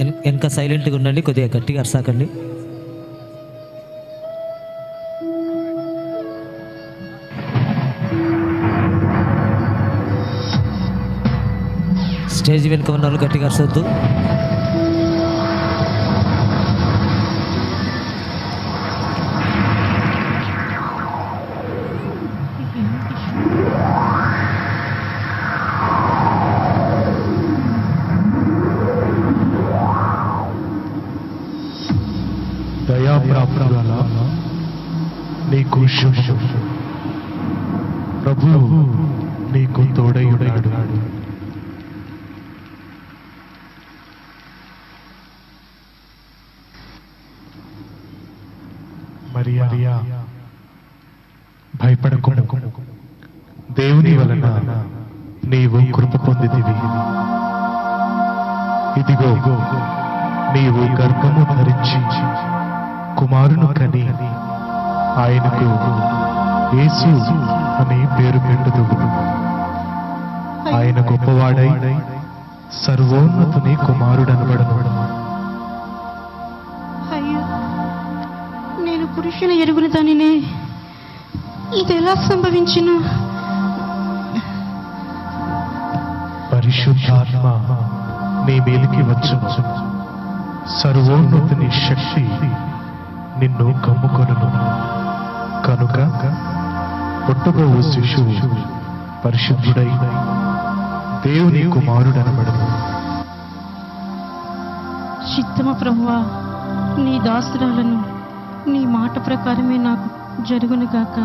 వెనక సైలెంట్గా ఉండండి కొద్దిగా గట్టిగా అరసాకండి. స్టేజ్ వెనుక ఉన్న వాళ్ళు గట్టిగా అరసొద్దు. మరియా భయపడకుండా దేవుని వలన నీవు కృప పొందితివి. ఇదిగో నీవు గర్భము ధరించి కుమారును కని ఆయనకు యేసు అని పేరు పెట్టుదువు. ఆయన గొప్పవాడై సర్వోన్నతుని కుమారుడనబడను. పురుషుని ఎరుగుని దానినే ఇది ఎలా సంభవించిన? పరిశుద్ధాత్మ నీ మేలికి వచ్చు సర్వోన్నతుని శక్తి నిన్ను కమ్ముకొనును. కనుక పుట్టబోవు శిశువు పరిశుద్ధుడై దేవుని కుమారుడనబడను చిత్తమ ప్రభువా నీ దాసురాలను నీ మాట ప్రకారమే నాకు జరుగును గాక.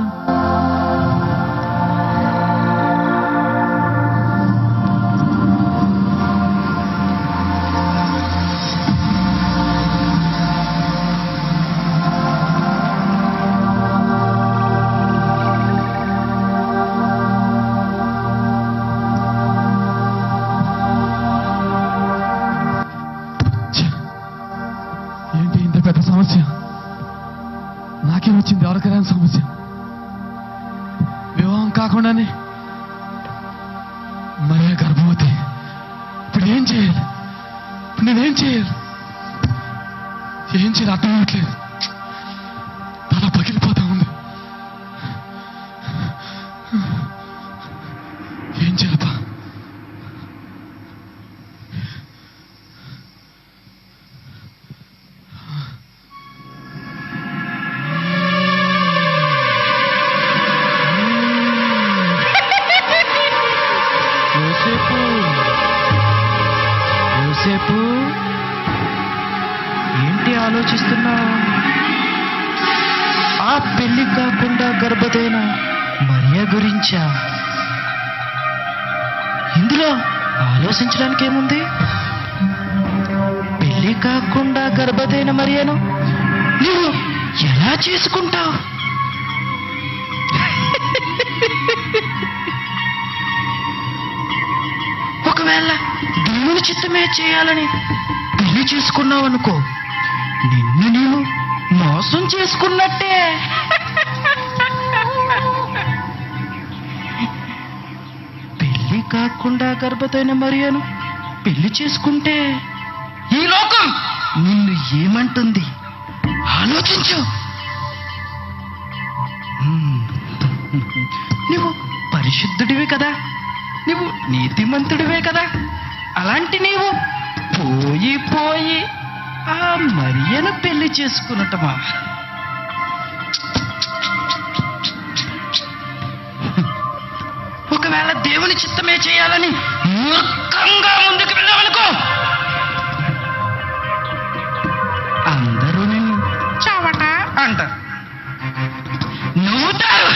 ఏంటి ఇంత పెద్ద సమస్య? నాకేం వచ్చింది? ఎవరికైనా సమస్య? వివాహం కాకుండానే ఆలోచిస్తున్నావు ఆ పెళ్ళి కాకుండా గర్భదైన మరియా గురించా? ఇందులో ఆలోచించడానికి ఏముంది పెళ్ళి కాకుండా గర్భదైన మరియాను నువ్వు ఎలా చేసుకుంటావు? ఒకవేళ దేవుని చిత్తమే చేయాలని పెళ్ళి చేసుకున్నావు అనుకో నిన్ను నేను మోసం చేసుకున్నట్టే. పెళ్ళి కాకుండా గర్భతైన మరియను పెళ్ళి చేసుకుంటే ఈ లోకం నిన్ను ఏమంటుంది? ఆలోచించు. నువ్వు పరిశుద్ధుడివి కదా. నువ్వు నీతిమంతుడివే కదా. అలాంటి నీవు పోయి పోయి ఆ మరియను పెళ్ళి చేసుకున్నటమా ఒకవేళ దేవుని చిత్తమే చేయాలని మూర్ఖంగా ముందుకు వెళ్ళామనుకో అందరూ నిన్ను చావట. అంటారు. నవ్వుతారు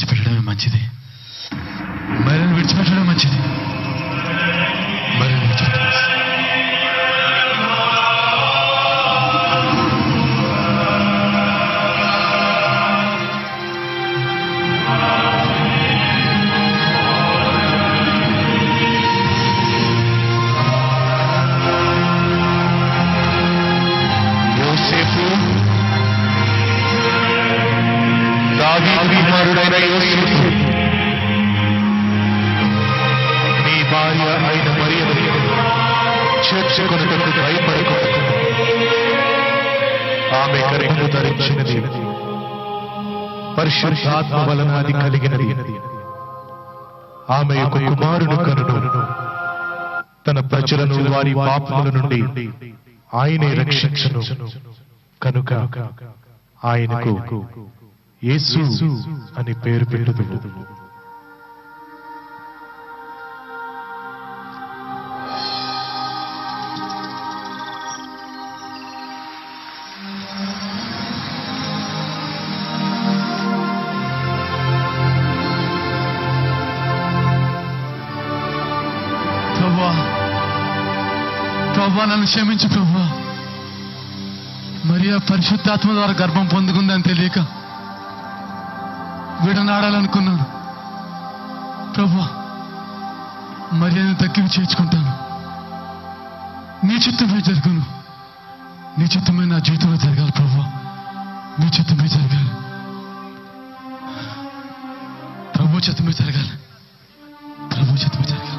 విడిచిపెట్టడమే మంచిది. మరేను విడిచిపెట్టడం మంచిది. కుమారుడైన యోసేపు నీ భార్య అయిన మరియను చేర్చుకొనుటకు భయపడకుండా ఆమె గర్భము ధరించినది పరిశుద్ధాత్మ వలన అది కలిగినది. ఆమె యొక్క కుమారుడు కనును తన ప్రజలను వారి పాపముల నుండి ఆయనే రక్షించును. కనుక ఆయనకు యేసు అని పేరు పెట్టుదు ప్రభా ప్రభా నన్ను క్షమించు ప్రభా. మరియా పరిశుద్ధాత్మ ద్వారా గర్భం పొందుకుందని తెలియక విడనాడాలనుకున్నాను. ప్రభా మరియాను తగ్గివి చేర్చుకుంటాను నీ చిత్తమే జరుగును. నీ చిత్తమే నా జీవితంలో జరగాలి ప్రభా. నీ చిత్తమే జరగాలి. ప్రభు చిత్తమే జరగాలి. ప్రభు చిత్తమే జరగాలి.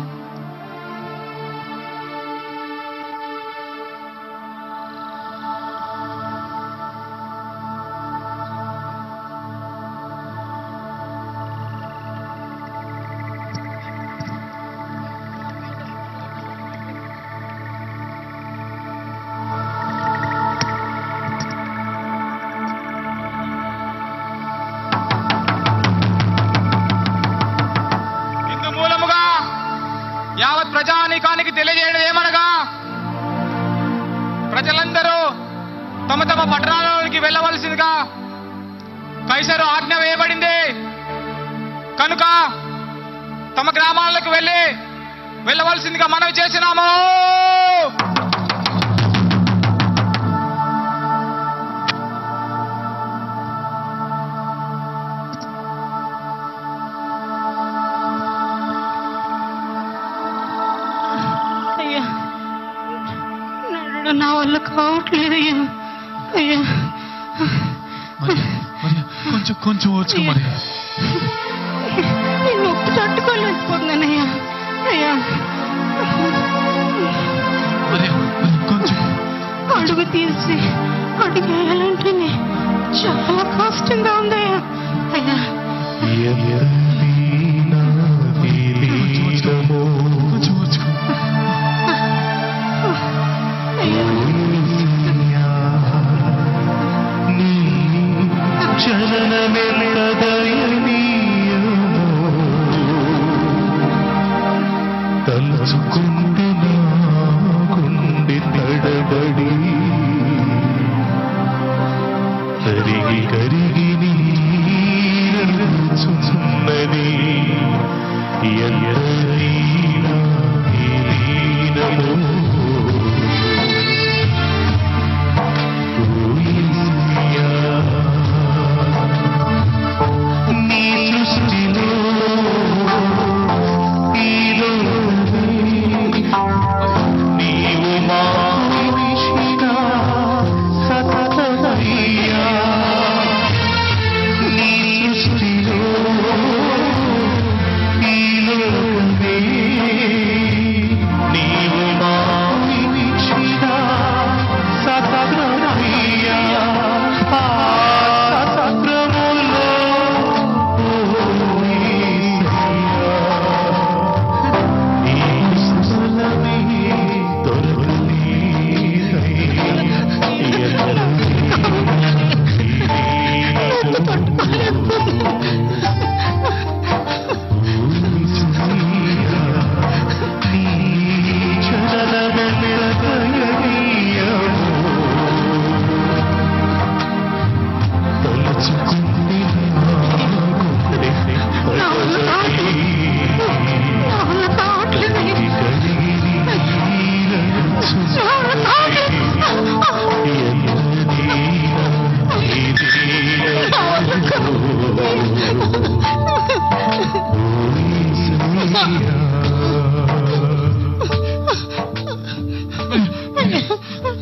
తెలియజేయడం ఏమనగా ప్రజలందరూ తమ తమ పట్టణాలలోనికి వెళ్ళవలసిందిగా కైసరు ఆజ్ఞ వేయబడింది. కనుక తమ గ్రామాలకు వెళ్ళి వెళ్ళవలసిందిగా మనవి చేసినాము. నా వల్ల కావట్లేదు అయ్యా. అయ్యా. మరి మరి కొంచెం కొంచెం ఓర్చుకో మరి ఈ నొప్పి తట్టుకోలేకపోతున్నానయ్యా అయ్యా. మరి మరి కొంచెం. అడుగు తీసి అడుగు వేయాలంటేనే చాలా కష్టంగా ఉందయ్యా అయ్యా.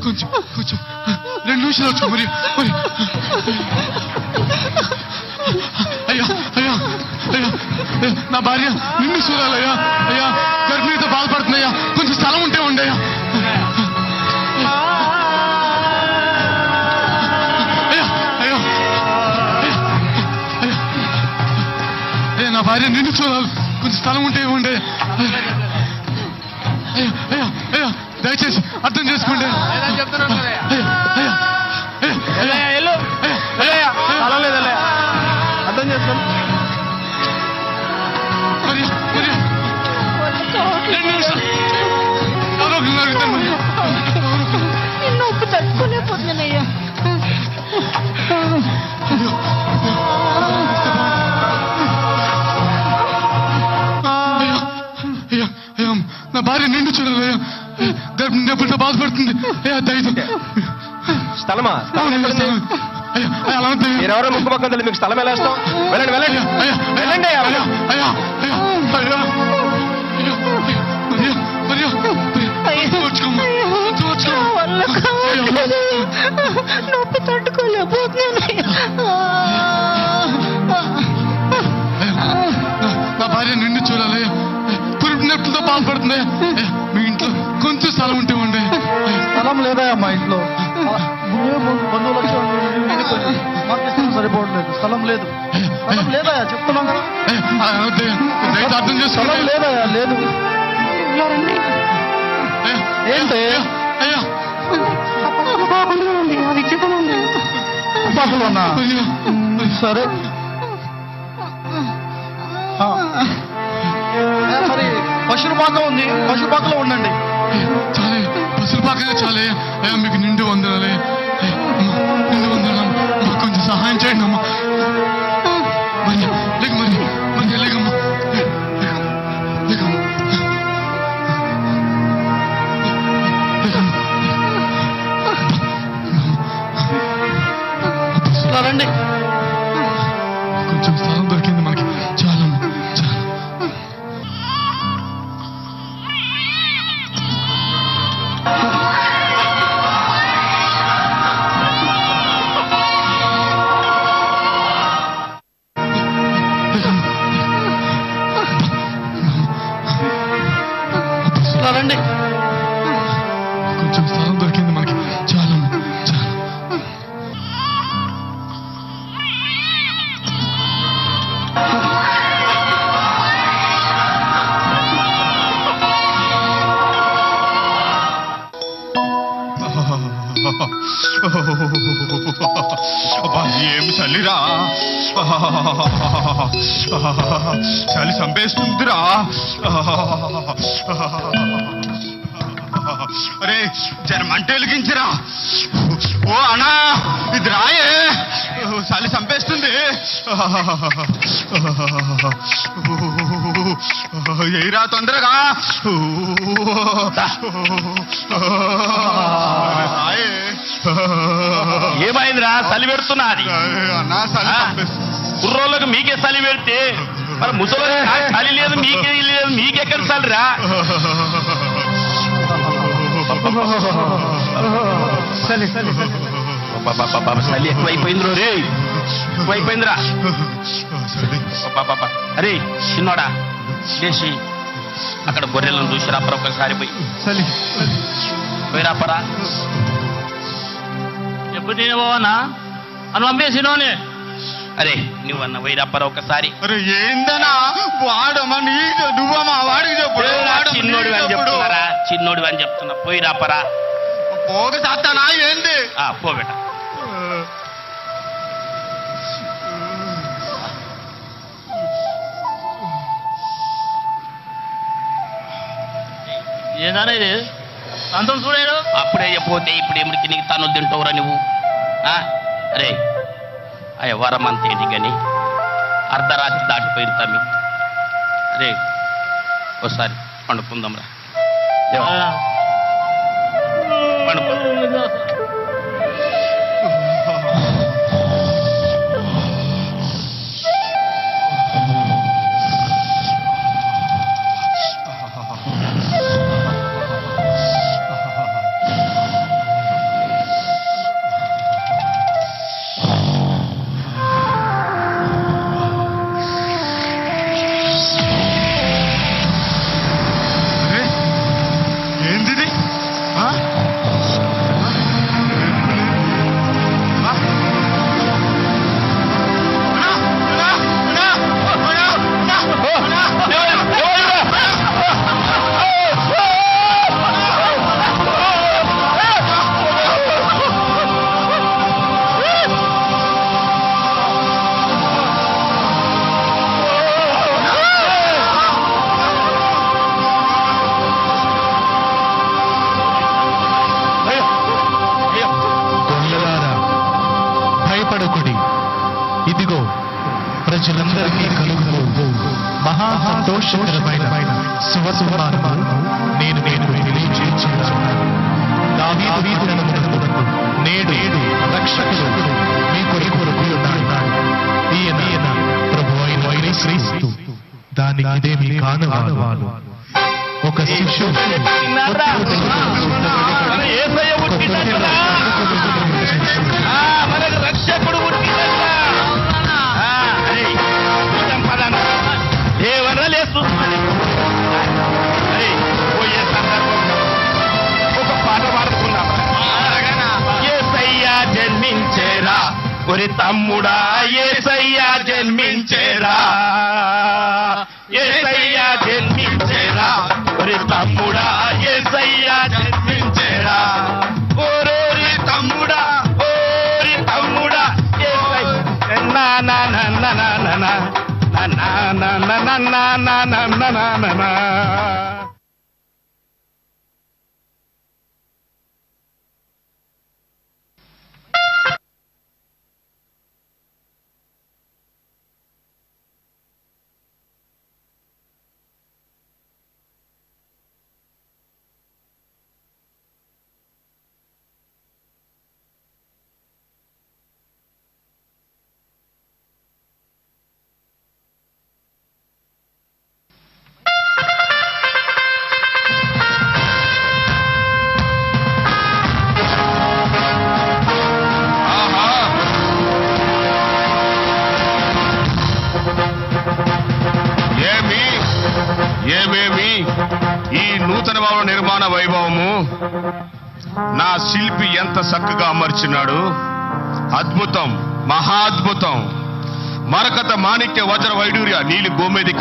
కొంచెం కొంచెం రెండు నిమిషాలు వచ్చు మరి మరి. అయ్యా అయ్యా అయ్యా ఏ, నా భార్య నిన్ను చూడాలయ్యా అయ్యా గర్భిణితో బాధపడుతున్నాయా కొంచెం స్థలం ఉంటే ఉండయ్యా అయ్యా. నా భార్య నిన్ను చూడాలి. కొంచెం స్థలం ఉంటే ఉండే అర్థం చేసుకోండి. అర్థం చేసుకోండి. నేను ఒప్పు తట్టుకోలేకపోతున్నాను చెప్పులతో బాధపడుతుంది స్థలమా మీరెవరో ముక్కు పక్కన తల్లి మీకు స్థలం ఎలా ఇస్తాం వెళ్ళండి వెళ్ళండి వెళ్ళండి నొప్పి తట్టుకోలేకపోతున్నాను నా భార్య నిండి చూడాలి పురుపు నొప్పులతో బాధపడుతుంది స్థలం ఉంటే ఉండే స్థలం లేదా మా ఇంట్లో? సరిపోవట్లేదు. స్థలం లేదు. స్థలం లేదా చెప్తున్నాం కదా. అర్థం చేసుకోవడం లేదా లేదు. ఏంటే? సరే. మరి పశురు ఉంది. పశురు పాకలో ఉండండి. చాలే పసులు పాకగా చాలే అయ్యా మీకు నిండు వందనాలే నిండు వందనాలు మాకు కొంచెం సహాయం చేయండి అమ్మా మరి లేక మరి మరి లేకమ్మా లేకమ్మా రండి కొంచెం స్థలం ఏం చలిరా? చలి చంపేస్తుందిరా. అరే జర మంట వెలిగించరా. ఓ అనా ఇది రాయే. చలి చంపేస్తుంది. ఏరా తొందరగా. ఏమైందిరా? చలి పెడుతున్నది కుర్రోళ్ళకు మీకే చలి పెడితే మరి ముసలి చలి లేదు మీకే లేదు మీకెక్కడ చలిరా అబ్బబ్బబ్బబ్బ, చలి ఎక్కువైపోయిందిరో రే ఎక్కువైపోయిందిరా. అరే చిన్నోడా. లేచి అక్కడ గొర్రెలను చూసి రాపరా ఒకసారి పోయి. పోయి రాపరా ఎప్పుడు తినేవానా అని పంపేసినోనే అరే నువ్వు అన్న పోయి రాపరా ఒకసారి. ఏందనా వాడమా నీకు? నువ్వమ్మా వాడికి చెప్పు. చిన్నోడు అని. చెప్తున్నారా? చిన్నోడు అని చెప్తున్నా. పోయి రాపరా పోగ సాతానా ఏంది? ఆ, ఏందన్నా ఇది? అంతం అప్పుడే పోతే ఇప్పుడు ఏమిటి నీకు తను తింటావురా నువ్వు? అరే అయ్య వరం అంతేంటి కానీ అర్ధరాత్రి దాటిపోయింది తమ్మి. అరే ఒకసారి పండుకుందాంరా. దేవా, దానికి ఇదేమి కానవాడు ఒక శిష్యుడు రక్షకుడు జన్మించేరా? ఒరి తమ్ముడా ఏసయ్యా జన్మించేరా? ఏసయ్యా జన్మించేరా ఒరి తమ్ముడా ఏసయ్యా జన్మించేరా ఓరోరి తమ్ముడా ఓరి తమ్ముడా ఏసయ్య నా నా నా నా నా నా నా నా నా నా నా నా నా ఈ నూతన భవన నిర్మాణ వైభవము నా శిల్పి ఎంత చక్కగా అమర్చినాడు. అద్భుతం మహాద్భుతం. మరకత మాణిక్య వజ్ర వైడూర్య నీలి గోమేదిక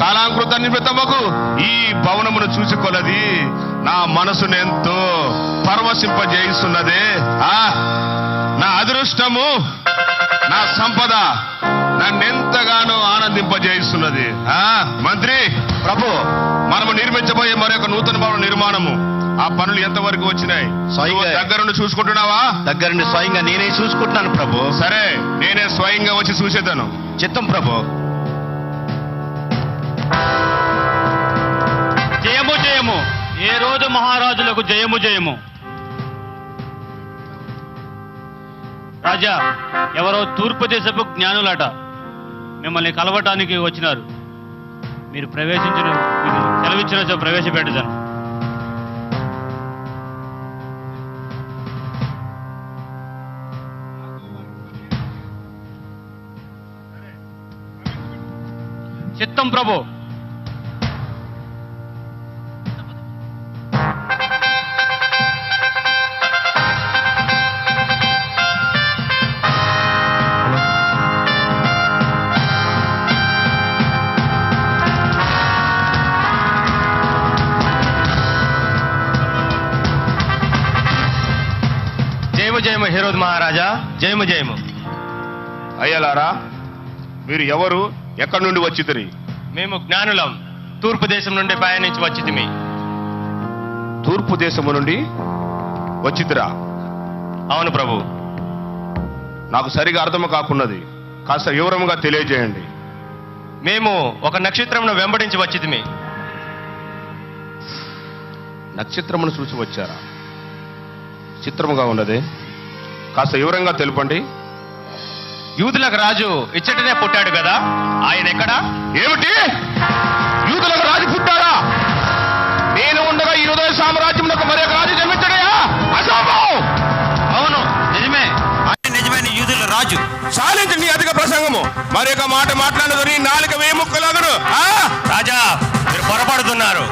కాలాంకృత నిమిత్తమకు ఈ భవనమును చూసుకొలది. నా మనసునెంతో పరవశింపజేయిస్తున్నదే. ఆ నా అదృష్టము నా సంపద నన్నెంతగానో ఆనందింపజేయిస్తున్నది. ఆ మంత్రి ప్రభు మనము నిర్మించబోయే మరొక నూతన భవన నిర్మాణము. ఆ పనులు ఎంతవరకు వచ్చినాయి? స్వయంగా- నువ్వు దగ్గరుండి చూసుకుంటున్నావా? దగ్గరుండి స్వయంగా నేనే చూసుకుంటున్నాను ప్రభు. సరే నేనే స్వయంగా వచ్చి చూసేదాను. చిత్తం ప్రభు. జయము జయము. ఏ రోజు మహారాజులకు జయము జయము? రాజా ఎవరో తూర్పు దేశపు జ్ఞానులట. మిమ్మల్ని కలవటానికి వచ్చినారు. మీరు ప్రవేశించిన మీరు సెలవిచ్చిన ప్రవేశపెట్టదాను చిత్తం ప్రభు. జయము జయము హీరోద్ మహారాజా. జయము జయము. అయ్యలారా మీరు ఎవరు? ఎక్కడి నుండి వచ్చిద్దరి మేము జ్ఞానులం. తూర్పు దేశం నుండి పయనించి వచ్చితిమి. తూర్పు దేశము నుండి వచ్చిద్దిరా అవును ప్రభు. నాకు సరిగా అర్థము కాకున్నది. కాస్త వివరముగా తెలియజేయండి. మేము ఒక నక్షత్రమును వెంబడించి వచ్చితిమి. నక్షత్రమును చూసి వచ్చారా? చిత్రముగా ఉన్నది? కాస్త వివరంగా తెలుపండి. యూదులకు రాజు ఇచ్చటనే పుట్టాడు కదా. ఆయన ఎక్కడా? ఏమిటి? యూదులకు రాజు పుట్టారా నేను ఉండగా ఈ హృదయ సామ్రాజ్యంలో మరొక రాజు జన్మించడయా? అసంభవం అవును నిజమే. నిజమైన యూదుల రాజు. చాలించి నీ అధిక ప్రసంగము. మరొక మాట మాట్లాడదు నీ నాలుక వేయి ముక్కలగను ఆ? రాజా మీరు పొరపడుతున్నారు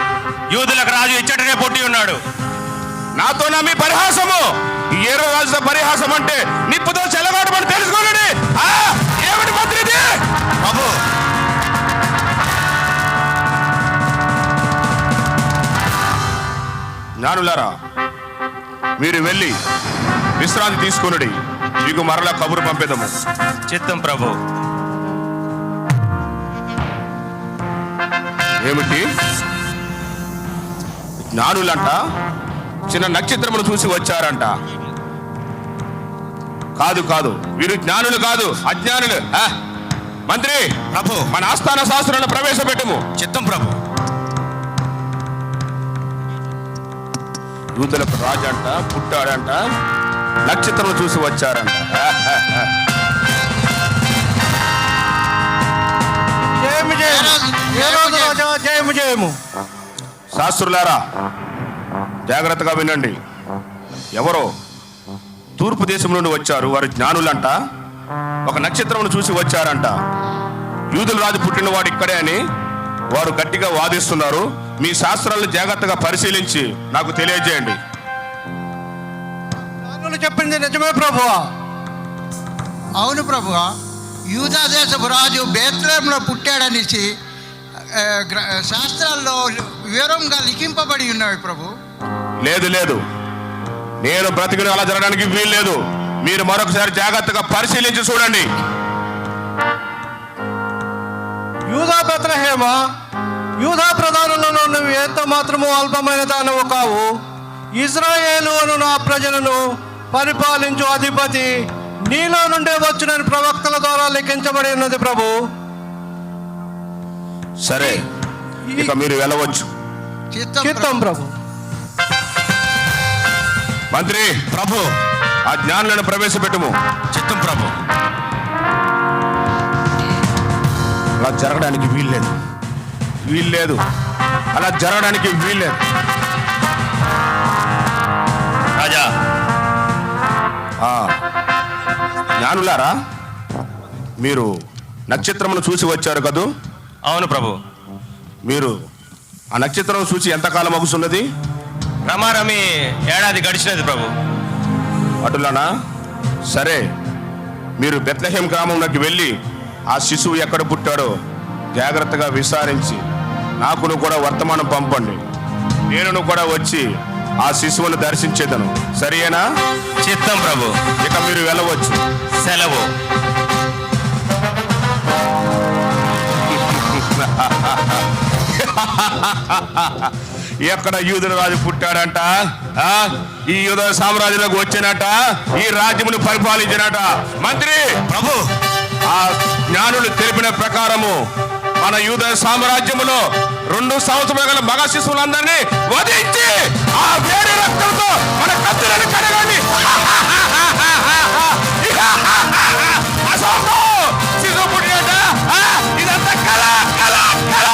యూదులకు రాజు ఇచ్చటనే పుట్టి ఉన్నాడు. నాతో నా మీ పరిహాసము. ఈ ఏరో రాజుల పరిహాసం అంటే నిప్పుతో చెలగాటమని తెలుసుకోండి. ఆ? ఏమిటి మంత్రి ఇది బాబు. జ్ఞానులారా మీరు వెళ్ళి విశ్రాంతి తీసుకునుడి. మీకు మరలా కబురు పంపేదము. చిత్తం ప్రభు. ఏమిటి? జ్ఞానులంట చిన్న నక్షత్రమును చూసి వచ్చారంట. కాదు కాదు. వీరు జ్ఞానులు కాదు అజ్ఞానులు. ఆ? మంత్రి ప్రభు. మన ఆస్థాన శాస్త్రాలను ప్రవేశపెట్టము. చిత్తం ప్రభు. యూదులకు రాజంట పుట్టాడంట నక్షత్రం చూసి వచ్చారంట. రోజు రాజా జయము జయము. శాస్త్రులారా జాగ్రత్తగా వినండి. ఎవరో తూర్పు దేశం నుండి వచ్చారు వారు జ్ఞానులంట. ఒక నక్షత్రమును చూసి వచ్చారంట. యూదుల రాజు పుట్టినవాడు ఇక్కడే అని వారు గట్టిగా వాదిస్తున్నారు. మీ శాస్త్రాలను జాగ్రత్తగా పరిశీలించి నాకు తెలియజేయండి. చెప్పింది నిజమే ప్రభు అవును ప్రభు యూదా దేశపు రాజు బేత్రంలో పుట్టాడనేసి గ్ర- శాస్త్రాల్లో వివరంగా లిఖింపబడి ఉన్నవి ప్రభు. లేదు లేదు. నేను బ్రతికిన అలా జరగడానికి వీల్లేదు మీరు మరొకసారి జాగ్రత్తగా పరిశీలించి చూడండి. యూదా బెత్లహేమ యూదా ప్రధానులను నువ్వు ఎంత మాత్రము అల్పమైన దానవు కావు? ఇజ్రాయేలు అను నా ప్రజలను పరిపాలించు అధిపతి నీలో నుండే వచ్చిన ప్రవక్తల ద్వారా లెక్కించబడి ఉన్నది ప్రభు. సరే ఇక మీరు వెళ్ళవచ్చు. చిత్తం ప్రభు. మంత్రి! ప్రభు! ఆ జ్ఞానులను ప్రవేశపెట్టుము. చిత్తం ప్రభు! అలా జరగడానికి వీల్లేదు. వీల్లేదు. అలా జరగడానికి వీల్లేదు. రాజా! జ్ఞానులారా మీరు నక్షత్రమును చూసి వచ్చారు కదూ? అవును ప్రభు. మీరు ఆ నక్షత్రం చూసి ఎంతకాలం అగుతున్నది రమారమి ఏడాది గడిచినది ప్రభు. అటులనా? సరే. మీరు బెత్లహేం గ్రామంలోకి వెళ్ళి ఆ శిశువు ఎక్కడ పుట్టాడో జాగ్రత్తగా విచారించి నాకును కూడా వర్తమానం పంపండి. నేను కూడా వచ్చి ఆ శిశువును దర్శించేదను. సరియేనా? చిత్తం ప్రభు. ఇక మీరు వెళ్ళవచ్చు. సెలవు. ఎక్కడ యూదుల రాజు పుట్టాడంట? ఈ యూద సామ్రాజ్యంలోకి వచ్చినట? ఈ రాజ్యమును పరిపాలించినట? మంత్రి! ప్రభు! ఆ జ్ఞానులు తెలిపిన ప్రకారము మన యూద సామ్రాజ్యములో రెండు సంవత్సరాల గల మగ శిశువులందరినీ వధించి ఆ వేడి రక్తంతో మన కత్తులను కడగండి ఇదంతా కళ కళ కళ!